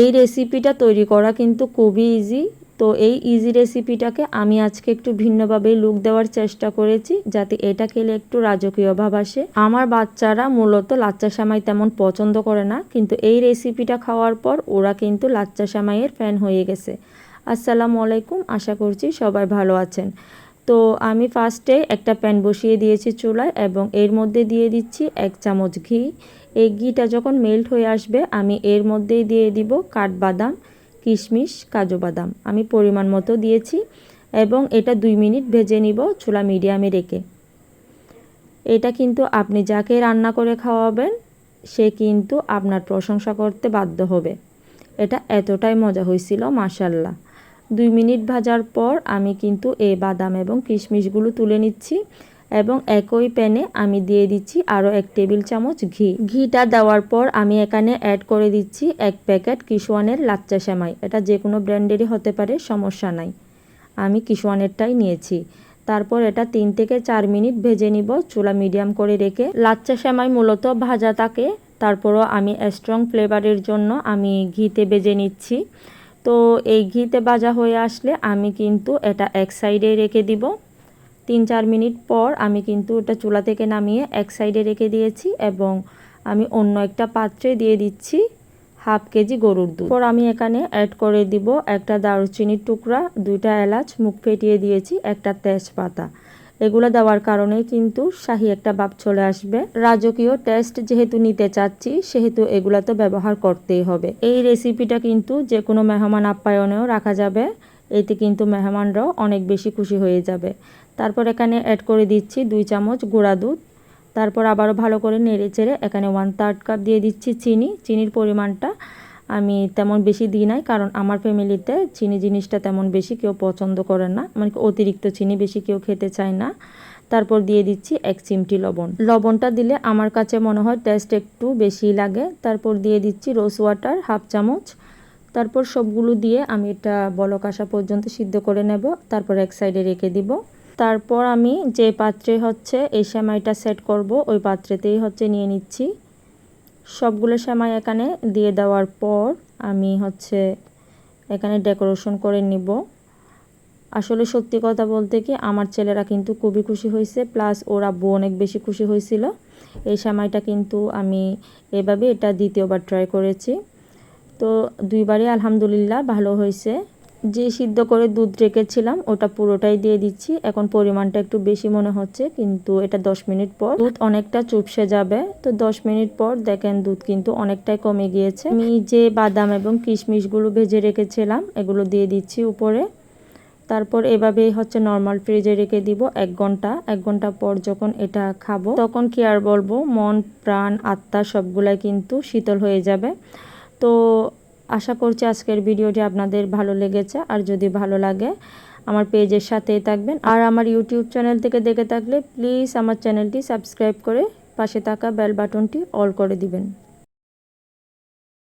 এই রেসিপিটা তৈরি করা কিন্তু খুবই ইজি তো এই ইজি রেসিপিটাকে আমি আজকে একটু ভিন্নভাবে লুক দেওয়ার চেষ্টা করেছি, যাতে এটা খেলে একটু রাজকীয় ভাব আসে। আমার বাচ্চারা মূলত লাচ্চা সামাই তেমন পছন্দ করে না, কিন্তু এই রেসিপিটা খাওয়ার পর ওরা কিন্তু লাচ্চা সামাইয়ের ফ্যান হয়ে গেছে। আসসালামু আলাইকুম, আশা করছি সবাই ভালো আছেন। তো আমি ফার্স্টে একটা প্যান বসিয়ে দিয়েছি চুলায় এবং এর মধ্যে দিয়ে দিচ্ছি এক চামচ ঘি। এই ঘিটা যখন মেল্ট হয়ে আসবে, আমি এর মধ্যেই দিয়ে দিব কাঠবাদাম, কিশমিশ, কাজু বাদাম। আমি পরিমাণ মতো দিয়েছি এবং এটা দুই মিনিট ভেজে নিব চুলা মিডিয়ামে রেখে। এটা কিন্তু আপনি যাকে রান্না করে খাওয়াবেন, সে কিন্তু আপনার প্রশংসা করতে বাধ্য হবে। এটা এতটাই মজা হয়েছিল মাসাল্লাহ দুই মিনিট ভাজার পর আমি কিন্তু এই বাদাম এবং কিশমিশগুলো তুলে নিচ্ছি এবং একই প্যানে আমি দিয়ে দিচ্ছি আরও এক টেবিল চামচ ঘি। ঘিটা দেওয়ার পর আমি এখানে অ্যাড করে দিচ্ছি এক প্যাকেট কিশোয়ানের লাচ্চা সেমাই। এটা যে কোনো ব্র্যান্ডেরই হতে পারে, সমস্যা নাই। আমি কিশোয়ানেরটাই নিয়েছি। তারপর এটা তিন থেকে চার মিনিট ভেজে নিব, চুলা মিডিয়াম করে রেখে। লাচ্চা সেমাই মূলত ভাজা থাকে, তারপরও আমি স্ট্রং ফ্লেভারের জন্য আমি ঘিতে ভেজে নিচ্ছি। তো এই ঘিতে ভাজা হয়ে আসলে আমি কিন্তু এটা এক সাইডে রেখে দিব। তিন চার মিনিট পর আমি কিন্তু ওটা চুলা থেকে নামিয়ে এক সাইডে রেখে দিয়েছি এবং আমি অন্য একটা পাত্রে দিয়ে দিচ্ছি হাফ কেজি গরুর দুধ। পর আমি এখানে অ্যাড করে দিব একটা দারুচিনির টুকরা, দুইটা এলাচ, মুখ ফেটিয়ে দিয়েছি, একটা তেজপাতা। এগুলো দেওয়ার কারণে কিন্তু শাহি একটা ভাব চলে আসবে। রাজকীয় টেস্ট যেহেতু নিতে চাচ্ছি, সেহেতু এগুলো তো ব্যবহার করতেই হবে। এই রেসিপিটা কিন্তু যে কোনো মেহমান আপ্যায়নেও রাখা যাবে। এতে কিন্তু মেহমানরাও অনেক বেশি খুশি হয়ে যাবে। তারপর এখানে অ্যাড করে দিচ্ছি দুই চামচ গুঁড়া দুধ। তারপর আবারও ভালো করে নেড়ে চেড়ে এখানে ওয়ান থার্ড কাপ দিয়ে দিচ্ছি চিনি। চিনির পরিমাণটা আমি তেমন বেশি দিই নাই, কারণ আমার ফ্যামিলিতে চিনি জিনিসটা তেমন বেশি কেউ পছন্দ করে না। মানে অতিরিক্ত চিনি বেশি কেউ খেতে চায় না। তারপর দিয়ে দিচ্ছি এক চিমটি লবণ। লবণটা দিলে আমার কাছে মনে হয় টেস্ট একটু বেশি লাগে। তারপর দিয়ে দিচ্ছি রোজ ওয়াটার হাফ চামচ। তারপর সবগুলো দিয়ে আমি এটা বলক আসা পর্যন্ত সিদ্ধ করে নেব। তারপর এক সাইডে রেখে দিব। তারপর আমি যে পাত্রে হচ্ছে এই সেমাইটা সেট করব, ওই পাত্রেতেই হচ্ছে নিয়ে নিচ্ছি। সবগুলো সেমাই এখানে দিয়ে দেওয়ার পর আমি হচ্ছে এখানে ডেকোরেশন করে নিব। আসলে সত্যি কথা বলতে কি, আমার ছেলেরা কিন্তু খুবই খুশি হয়েছে, প্লাস ওর আব্বু অনেক বেশি খুশি হয়েছিল। এই সেমাইটা কিন্তু আমি এভাবে এটা দ্বিতীয়বার ট্রাই করেছি। তো দুইবারই আলহামদুলিল্লাহ ভালো হয়েছে। যে সিদ্ধ করে দুধ রেখেছিলাম, ওটা পুরোটাই দিয়ে দিচ্ছি। এখন পরিমাণটা একটু বেশি মনে হচ্ছে, কিন্তু এটা দশ মিনিট পর। দুধ অনেকটা চুপসে যাবে। তো দশ মিনিট পর দেখেন দুধ কিন্তু অনেকটাই কমে গিয়েছে। আমি যে বাদাম এবং কিশমিশগুলো ভেজে রেখেছিলাম, এগুলো দিয়ে দিচ্ছি উপরে। তারপর এভাবেই হচ্ছে নর্মাল ফ্রিজে রেখে দিব এক ঘণ্টা। এক ঘণ্টা পর যখন এটা খাব, তখন কি আর বলব, মন, প্রাণ, আত্মা সবগুলাই কিন্তু শীতল হয়ে যাবে। তো আশা করছি আজকের ভিডিওটি আপনাদের ভালো লেগেছে। আর যদি ভালো লাগে, আমার পেজের সাথেই থাকবেন। আর আমার ইউটিউব চ্যানেল থেকে দেখে থাকলে, প্লিজ আমার চ্যানেলটি সাবস্ক্রাইব করে পাশে থাকা বেল বাটনটি অল করে দিবেন।